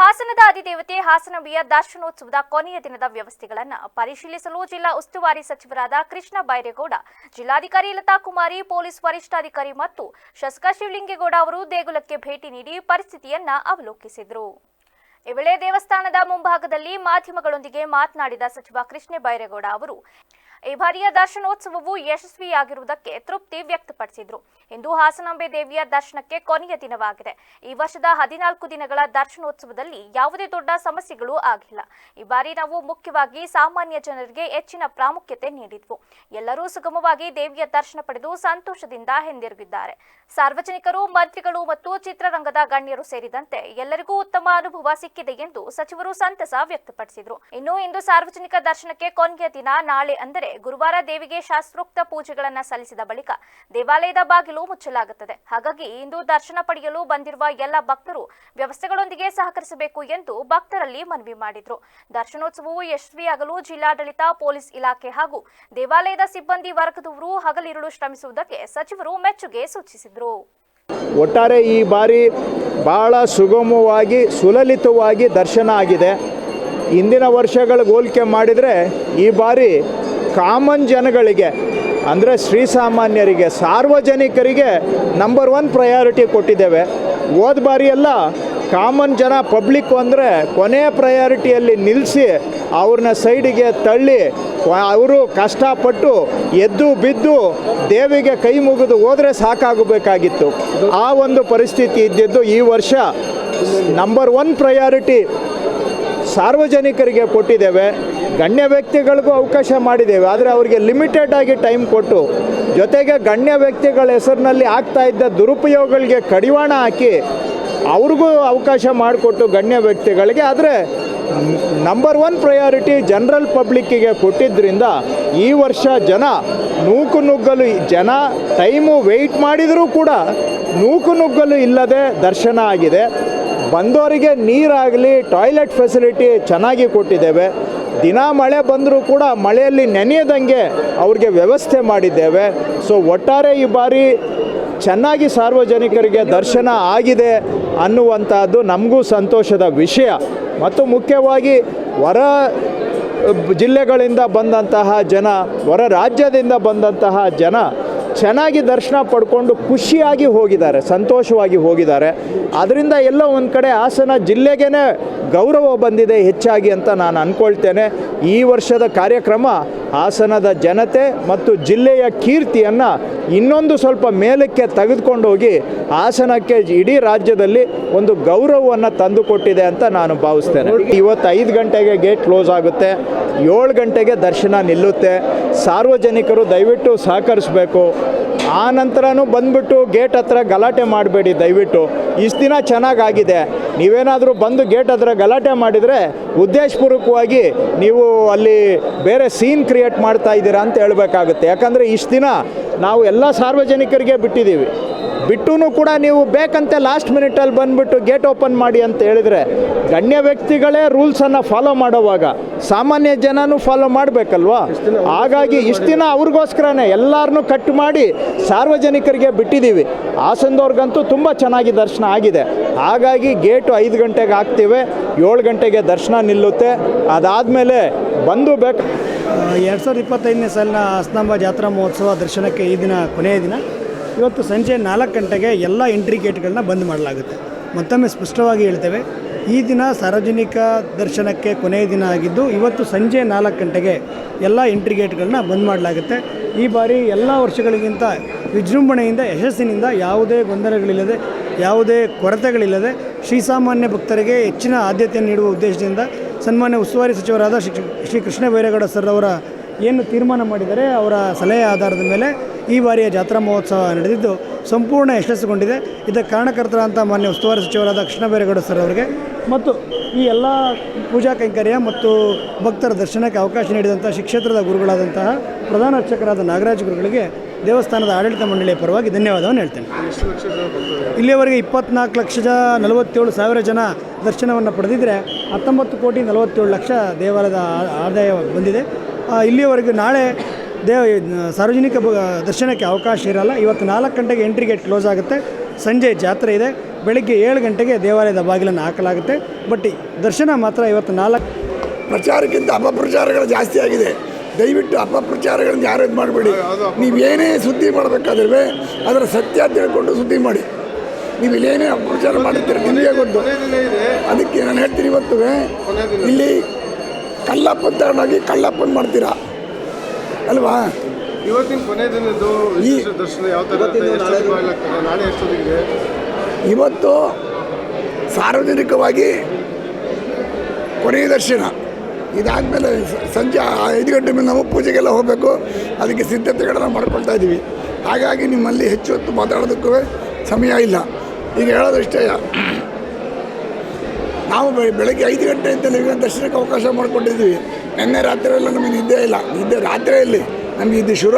ಹಾಸನದ ಅಧಿದೇವತೆ ಹಾಸನವಿಯ ದರ್ಶನೋತ್ಸವದ ಕೊನೆಯ ದಿನದ ವ್ಯವಸ್ಥೆಗಳನ್ನು ಪರಿಶೀಲಿಸಲು ಜಿಲ್ಲಾ ಉಸ್ತುವಾರಿ ಸಚಿವರಾದ ಕೃಷ್ಣ ಬೈರೇಗೌಡ, ಜಿಲ್ಲಾಧಿಕಾರಿ ಲತಾ ಕುಮಾರಿ, ಪೊಲೀಸ್ ವರಿಷ್ಠಾಧಿಕಾರಿ ಮತ್ತು ಶಾಸಕ ಶಿವಲಿಂಗೇಗೌಡ ಅವರು ದೇಗುಲಕ್ಕೆ ಭೇಟಿ ನೀಡಿ ಪರಿಸ್ಥಿತಿಯನ್ನ ಅವಲೋಕಿಸಿದರು. ಈ ವೇಳೆ ದೇವಸ್ಥಾನದ ಮುಂಭಾಗದಲ್ಲಿ ಮಾಧ್ಯಮಗಳೊಂದಿಗೆ ಮಾತನಾಡಿದ ಸಚಿವ ಕೃಷ್ಣ ಬೈರೇಗೌಡ ಅವರು ಈ ಬಾರಿಯ ದರ್ಶನೋತ್ಸವವು ಯಶಸ್ವಿಯಾಗಿರುವುದಕ್ಕೆ ತೃಪ್ತಿ ವ್ಯಕ್ತಪಡಿಸಿದ್ರು. ಇಂದು ಹಾಸನಾಂಬೆ ದೇವಿಯ ದರ್ಶನಕ್ಕೆ ಕೊನೆಯ ದಿನವಾಗಿದೆ. ಈ ವರ್ಷದ ಹದಿನಾಲ್ಕು ದಿನಗಳ ದರ್ಶನೋತ್ಸವದಲ್ಲಿ ಯಾವುದೇ ದೊಡ್ಡ ಸಮಸ್ಯೆಗಳು ಆಗಿಲ್ಲ. ಈ ಬಾರಿ ನಾವು ಮುಖ್ಯವಾಗಿ ಸಾಮಾನ್ಯ ಜನರಿಗೆ ಹೆಚ್ಚಿನ ಪ್ರಾಮುಖ್ಯತೆ ನೀಡಿದ್ವು. ಎಲ್ಲರೂ ಸುಗಮವಾಗಿ ದೇವಿಯ ದರ್ಶನ ಪಡೆದು ಸಂತೋಷದಿಂದ ಹಿಂದಿರುಗಿದ್ದಾರೆ. ಸಾರ್ವಜನಿಕರು, ಮಂತ್ರಿಗಳು ಮತ್ತು ಚಿತ್ರರಂಗದ ಗಣ್ಯರು ಸೇರಿದಂತೆ ಎಲ್ಲರಿಗೂ ಉತ್ತಮ ಅನುಭವ ಸಿಕ್ಕಿದೆ ಎಂದು ಸಚಿವರು ಸಂತಸ ವ್ಯಕ್ತಪಡಿಸಿದರು. ಇನ್ನು ಇಂದು ಸಾರ್ವಜನಿಕ ದರ್ಶನಕ್ಕೆ ಕೊನೆಯ ದಿನ ನಾಳೆ ಅಂದರೆ ಗುರುವಾರ ದೇವಿಗೆ ಶಾಸ್ತ್ರೋಕ್ತ ಪೂಜೆಗಳನ್ನು ಸಲ್ಲಿಸಿದ ಬಳಿಕ ದೇವಾಲಯದ ಬಾಗಿಲು ಮುಚ್ಚಲಾಗುತ್ತದೆ. ಹಾಗಾಗಿ ಇಂದು ದರ್ಶನ ಪಡೆಯಲು ಬಂದಿರುವ ಎಲ್ಲ ಭಕ್ತರು ವ್ಯವಸ್ಥೆಗಳೊಂದಿಗೆ ಸಹಕರಿಸಬೇಕು ಎಂದು ಭಕ್ತರಲ್ಲಿ ಮನವಿ ಮಾಡಿದ್ರು. ದರ್ಶನೋತ್ಸವವು ಯಶಸ್ವಿಯಾಗಲು ಜಿಲ್ಲಾಡಳಿತ, ಪೊಲೀಸ್ ಇಲಾಖೆ ಹಾಗೂ ದೇವಾಲಯದ ಸಿಬ್ಬಂದಿ ವರ್ಗದವರು ಹಗಲಿರುಳು ಶ್ರಮಿಸುವುದಕ್ಕೆ ಸಚಿವರು ಮೆಚ್ಚುಗೆ ಸೂಚಿಸಿದರು. ಒಟ್ಟಾರೆ ಈ ಬಾರಿ ಭಾಳ ಸುಗಮವಾಗಿ, ಸುಲಲಿತವಾಗಿ ದರ್ಶನ ಆಗಿದೆ. ಹಿಂದಿನ ವರ್ಷಗಳಿಗೆ ಹೋಲಿಕೆ ಮಾಡಿದರೆ ಈ ಬಾರಿ ಕಾಮನ್ ಜನಗಳಿಗೆ, ಅಂದರೆ ಶ್ರೀಸಾಮಾನ್ಯರಿಗೆ ಸಾರ್ವಜನಿಕರಿಗೆ ನಂಬರ್ ಒನ್ ಪ್ರಯಾರಿಟಿ ಕೊಟ್ಟಿದ್ದೇವೆ. ಹೋದ ಬಾರಿ ಎಲ್ಲ ಕಾಮನ್ ಜನ ಪಬ್ಲಿಕ್ ಅಂದರೆ ಕೊನೆಯ ಪ್ರಯಾರಿಟಿಯಲ್ಲಿ ನಿಲ್ಲಿಸಿ ಅವ್ರನ್ನ ಸೈಡಿಗೆ ತಳ್ಳಿ, ಅವರು ಕಷ್ಟಪಟ್ಟು ಎದ್ದು ಬಿದ್ದು ದೇವಿಗೆ ಕೈ ಮುಗಿದು ಹೋದರೆ ಸಾಕಾಗಬೇಕಾಗಿತ್ತು. ಆ ಒಂದು ಪರಿಸ್ಥಿತಿ ಇದ್ದಿದ್ದು ಈ ವರ್ಷ ನಂಬರ್ ಒನ್ ಪ್ರಯಾರಿಟಿ ಸಾರ್ವಜನಿಕರಿಗೆ ಕೊಟ್ಟಿದ್ದೇವೆ. ಗಣ್ಯ ವ್ಯಕ್ತಿಗಳಿಗೂ ಅವಕಾಶ ಮಾಡಿದ್ದೇವೆ. ಆದರೆ ಅವರಿಗೆ ಲಿಮಿಟೆಡ್ ಆಗಿ ಟೈಮ್ ಕೊಟ್ಟು ಜೊತೆಗೆ ಗಣ್ಯ ವ್ಯಕ್ತಿಗಳ ಹೆಸರಿನಲ್ಲಿ ಆಗ್ತಾ ಇದ್ದ ದುರುಪಯೋಗಗಳಿಗೆ ಕಡಿವಾಣ ಹಾಕಿ ಅವ್ರಿಗೂ ಅವಕಾಶ ಮಾಡಿಕೊಟ್ಟು ಗಣ್ಯ ವ್ಯಕ್ತಿಗಳಿಗೆ. ಆದರೆ ನಂಬರ್ ಒನ್ ಪ್ರಯಾರಿಟಿ ಜನರಲ್ ಪಬ್ಲಿಕ್ಕಿಗೆ ಕೊಟ್ಟಿದ್ದರಿಂದ ಈ ವರ್ಷ ಜನ ನೂಕು ನುಗ್ಗಲು ಜನ ಟೈಮು ವೆಯ್ಟ್ ಮಾಡಿದರೂ ಕೂಡ ನೂಕು ನುಗ್ಗಲು ಇಲ್ಲದೆ ದರ್ಶನ ಆಗಿದೆ. ಬಂದವರಿಗೆ ನೀರಾಗಲಿ ಟಾಯ್ಲೆಟ್ ಫೆಸಿಲಿಟಿ ಚೆನ್ನಾಗಿ ಕೊಟ್ಟಿದ್ದೇವೆ. ದಿನ ಮಳೆ ಬಂದರೂ ಕೂಡ ಮಳೆಯಲ್ಲಿ ನೆನೆಯದಂಗೆ ಅವ್ರಿಗೆ ವ್ಯವಸ್ಥೆ ಮಾಡಿದ್ದೇವೆ. ಸೊ ಒಟ್ಟಾರೆ ಈ ಬಾರಿ ಚೆನ್ನಾಗಿ ಸಾರ್ವಜನಿಕರಿಗೆ ದರ್ಶನ ಆಗಿದೆ ಅನ್ನುವಂಥದ್ದು ನಮಗೂ ಸಂತೋಷದ ವಿಷಯ. ಮತ್ತು ಮುಖ್ಯವಾಗಿ ಹೊರ ಜಿಲ್ಲೆಗಳಿಂದ ಬಂದಂತಹ ಜನ ಹೊರ ರಾಜ್ಯದಿಂದ ಬಂದಂತಹ ಜನ ಚೆನ್ನಾಗಿ ದರ್ಶನ ಪಡ್ಕೊಂಡು ಖುಷಿಯಾಗಿ ಹೋಗಿದ್ದಾರೆ, ಸಂತೋಷವಾಗಿ ಹೋಗಿದ್ದಾರೆ. ಅದರಿಂದ ಎಲ್ಲ ಒಂದು ಕಡೆ ಹಾಸನ ಜಿಲ್ಲೆಗೇ ಗೌರವ ಬಂದಿದೆ ಹೆಚ್ಚಾಗಿ ಅಂತ ನಾನು ಅಂದ್ಕೊಳ್ತೇನೆ ಈ ವರ್ಷದ ಕಾರ್ಯಕ್ರಮ ಹಾಸನದ ಜನತೆ ಮತ್ತು ಜಿಲ್ಲೆಯ ಕೀರ್ತಿಯನ್ನು ಇನ್ನೊಂದು ಸ್ವಲ್ಪ ಮೇಲಕ್ಕೆ ತೆಗೆದುಕೊಂಡು ಹೋಗಿ ಹಾಸನಕ್ಕೆ ಇಡೀ ರಾಜ್ಯದಲ್ಲಿ ಒಂದು ಗೌರವವನ್ನು ತಂದುಕೊಟ್ಟಿದೆ ಅಂತ ನಾನು ಭಾವಿಸ್ತೇನೆ. ಇವತ್ತು ಐದು ಗಂಟೆಗೆ ಗೇಟ್ ಕ್ಲೋಸ್ ಆಗುತ್ತೆ. ಏಳು ಗಂಟೆಗೆ ದರ್ಶನ ನಿಲ್ಲುತ್ತೆ. ಸಾರ್ವಜನಿಕರು ದಯವಿಟ್ಟು ಸಹಕರಿಸಬೇಕು. ಆ ನಂತರನೂ ಬಂದ್ಬಿಟ್ಟು ಗೇಟ್ ಹತ್ರ ಗಲಾಟೆ ಮಾಡಬೇಡಿ ದಯವಿಟ್ಟು. ಇಷ್ಟು ದಿನ ಚೆನ್ನಾಗಾಗಿದೆ. ನೀವೇನಾದರೂ ಬಂದು ಗೇಟ್ ಹತ್ರ ಗಲಾಟೆ ಮಾಡಿದರೆ ಉದ್ದೇಶಪೂರ್ವಕವಾಗಿ ನೀವು ಅಲ್ಲಿ ಬೇರೆ ಸೀನ್ ಕ್ರಿಯೇಟ್ ಮಾಡ್ತಾ ಇದ್ದೀರಾ ಅಂತ ಹೇಳಬೇಕಾಗುತ್ತೆ. ಯಾಕಂದರೆ ಇಷ್ಟು ದಿನ ನಾವು ಎಲ್ಲ ಸಾರ್ವಜನಿಕರಿಗೆ ಬಿಟ್ಟಿದ್ದೀವಿ. ಬಿಟ್ಟು ಕೂಡ ನೀವು ಬೇಕಂತೆ ಲಾಸ್ಟ್ ಮಿನಿಟಲ್ಲಿ ಬಂದುಬಿಟ್ಟು ಗೇಟ್ ಓಪನ್ ಮಾಡಿ ಅಂತ ಹೇಳಿದರೆ ಗಣ್ಯ ವ್ಯಕ್ತಿಗಳೇ ರೂಲ್ಸನ್ನು ಫಾಲೋ ಮಾಡೋವಾಗ ಸಾಮಾನ್ಯ ಜನನೂ ಫಾಲೋ ಮಾಡಬೇಕಲ್ವಾ? ಹಾಗಾಗಿ ಇಷ್ಟು ದಿನ ಅವ್ರಿಗೋಸ್ಕರನೇ ಎಲ್ಲರನ್ನೂ ಕಟ್ ಮಾಡಿ ಸಾರ್ವಜನಿಕರಿಗೆ ಬಿಟ್ಟಿದ್ದೀವಿ. ಹಾಸನದವ್ರಿಗಂತೂ ತುಂಬ ಚೆನ್ನಾಗಿ ದರ್ಶನ ಆಗಿದೆ. ಹಾಗಾಗಿ ಗೇಟು ಐದು ಗಂಟೆಗೆ ಹಾಕ್ತೀವಿ ಏಳು ಗಂಟೆಗೆ ದರ್ಶನ ನಿಲ್ಲುತ್ತೆ. ಅದಾದಮೇಲೆ ಬಂದು ಬೇಕು ಎರಡು ಸಾವಿರದ ಇಪ್ಪತ್ತೈದನೇ ಸಾಲಿನ ಹಸ್ನಾಂಬ ಜಾತ್ರಾ ಮಹೋತ್ಸವ ದರ್ಶನಕ್ಕೆ ಈ ದಿನ ಕೊನೆಯ ದಿನ. ಇವತ್ತು ಸಂಜೆ ನಾಲ್ಕು ಗಂಟೆಗೆ ಎಲ್ಲ ಎಂಟ್ರಿ ಗೇಟ್ಗಳನ್ನ ಬಂದ್ ಮಾಡಲಾಗುತ್ತೆ. ಮತ್ತೊಮ್ಮೆ ಸ್ಪಷ್ಟವಾಗಿ ಹೇಳ್ತೇವೆ ಈ ದಿನ ಸಾರ್ವಜನಿಕ ದರ್ಶನಕ್ಕೆ ಕೊನೆಯ ದಿನ ಆಗಿದ್ದು, ಇವತ್ತು ಸಂಜೆ ನಾಲ್ಕು ಗಂಟೆಗೆ ಎಲ್ಲ ಎಂಟ್ರಿ ಗೇಟ್ಗಳನ್ನ ಬಂದ್ ಮಾಡಲಾಗುತ್ತೆ. ಈ ಬಾರಿ ಎಲ್ಲ ವರ್ಷಗಳಿಗಿಂತ ವಿಜೃಂಭಣೆಯಿಂದ, ಯಶಸ್ಸಿನಿಂದ ಯಾವುದೇ ಗೊಂದಲಗಳಿಲ್ಲದೆ, ಯಾವುದೇ ಕೊರತೆಗಳಿಲ್ಲದೆ ಶ್ರೀಸಾಮಾನ್ಯ ಭಕ್ತರಿಗೆ ಹೆಚ್ಚಿನ ಆದ್ಯತೆ ನೀಡುವ ಉದ್ದೇಶದಿಂದ ಸನ್ಮಾನ್ಯ ಉಸ್ತುವಾರಿ ಸಚಿವರಾದ ಶ್ರೀ ಶ್ರೀ ಕೃಷ್ಣ ಬೈರೇಗೌಡ ಸರ್ ಅವರ ಏನು ತೀರ್ಮಾನ ಮಾಡಿದರೆ ಅವರ ಸಲಹೆ ಆಧಾರದ ಮೇಲೆ ಈ ಬಾರಿಯ ಜಾತ್ರಾ ಮಹೋತ್ಸವ ನಡೆದಿದ್ದು ಸಂಪೂರ್ಣ ಯಶಸ್ಸುಗೊಂಡಿದೆ. ಇದಕ್ಕೆ ಕಾರಣಕರ್ತರಾದಂಥ ಮಾನ್ಯ ಉಸ್ತುವಾರಿ ಸಚಿವರಾದ ಕೃಷ್ಣ ಬೈರೇಗೌಡ ಸರ್ ಅವರಿಗೆ ಮತ್ತು ಈ ಎಲ್ಲ ಪೂಜಾ ಕೈಂಕರ್ಯ ಮತ್ತು ಭಕ್ತರ ದರ್ಶನಕ್ಕೆ ಅವಕಾಶ ನೀಡಿದಂಥ ಶಿಕ್ಷೇತ್ರದ ಕ್ಷೇತ್ರದ ಗುರುಗಳಾದಂತಹ ಪ್ರಧಾನ ಅರ್ಚಕರಾದ ನಾಗರಾಜ್ ಗುರುಗಳಿಗೆ ದೇವಸ್ಥಾನದ ಆಡಳಿತ ಮಂಡಳಿಯ ಪರವಾಗಿ ಧನ್ಯವಾದವನ್ನು ಹೇಳ್ತೇನೆ. ಇಲ್ಲಿಯವರೆಗೆ ಇಪ್ಪತ್ನಾಲ್ಕು ಲಕ್ಷದ ನಲವತ್ತೇಳು ಸಾವಿರ ಜನ ದರ್ಶನವನ್ನು ಪಡೆದಿದ್ದರೆ ಹತ್ತೊಂಬತ್ತು ಕೋಟಿ ನಲವತ್ತೇಳು ಲಕ್ಷ ದೇವಾಲಯದ ಆದಾಯ ಬಂದಿದೆ. ಇಲ್ಲಿಯವರೆಗೂ ನಾಳೆ ದೇವ ಸಾರ್ವಜನಿಕ ದರ್ಶನಕ್ಕೆ ಅವಕಾಶ ಇರಲ್ಲ. ಇವತ್ತು ನಾಲ್ಕು ಗಂಟೆಗೆ ಎಂಟ್ರಿ ಗೇಟ್ ಕ್ಲೋಸ್ ಆಗುತ್ತೆ. ಸಂಜೆ ಜಾತ್ರೆ ಇದೆ. ಬೆಳಗ್ಗೆ ಏಳು ಗಂಟೆಗೆ ದೇವಾಲಯದ ಬಾಗಿಲನ್ನು ಹಾಕಲಾಗುತ್ತೆ. ಬಟ್ ದರ್ಶನ ಮಾತ್ರ ಇವತ್ತು ನಾಲ್ಕು ಪ್ರಚಾರಕ್ಕಿಂತ ಅಪಪ್ರಚಾರಗಳು ಜಾಸ್ತಿ ಆಗಿದೆ. ದಯವಿಟ್ಟು ಅಪಪ್ರಚಾರಗಳನ್ನು ಯಾರು ಇದು ಮಾಡಬೇಡಿ. ನೀವೇನೇ ಸುದ್ದಿ ಮಾಡಬೇಕಾದ್ರೆ ಅದರ ಸತ್ಯ ತಿಳ್ಕೊಂಡು ಸುದ್ದಿ ಮಾಡಿ. ನೀವು ಇಲ್ಲೇನೇ ಅಪಪ್ರಚಾರ ಮಾಡುತ್ತೀರಿ ನಿಮಗೆ ಗೊತ್ತು. ಅದಕ್ಕೆ ನಾನು ಹೇಳ್ತೀನಿ ಇವತ್ತು ಇಲ್ಲಿ ಕಳ್ಳಪ್ಪನ ತಗೊಂಡೋಗಿ ಕಳ್ಳಪ್ಪನ ಮಾಡ್ತೀರಾ? ಅಲ್ವಾ? ಇವತ್ತಿನ ಕೊನೆ ದಿನದ್ದು ವಿಶೇಷ ದರ್ಶನ ಯಾವ ಥರ? ನಾಳೆ ಎಷ್ಟೊತ್ತಿಗೆ? ಇವತ್ತು ಸಾರ್ವಜನಿಕವಾಗಿ ಕೊನೆಯ ದರ್ಶನ. ಇದಾದಮೇಲೆ ಸಂಜೆ ಐದು ಗಂಟೆ ಮೇಲೆ ನಾವು ಪೂಜೆಗೆಲ್ಲ ಹೋಗಬೇಕು. ಅದಕ್ಕೆ ಸಿದ್ಧತೆಗಳನ್ನು ಮಾಡ್ಕೊಳ್ತಾ ಇದ್ದೀವಿ ಹಾಗಾಗಿ ನಿಮ್ಮಲ್ಲಿ ಹೆಚ್ಚು ಹೊತ್ತು ಮಾತಾಡೋದಕ್ಕೂ ಸಮಯ ಇಲ್ಲ. ಈಗ ಹೇಳೋದಷ್ಟೇ ನಾವು ಬೆಳಗ್ಗೆ ಐದು ಗಂಟೆ ಅಂತ ದರ್ಶನಕ್ಕೆ ಅವಕಾಶ ಮಾಡಿಕೊಂಡಿದ್ದೀವಿ. ನಿನ್ನೆ ರಾತ್ರಿಯೆಲ್ಲ ನಮಗೆ ನಿದ್ದೆ ಇಲ್ಲ. ನಿದ್ದೆ ರಾತ್ರಿಯಲ್ಲಿ ನಮಗೆ ಇದು ಶುರು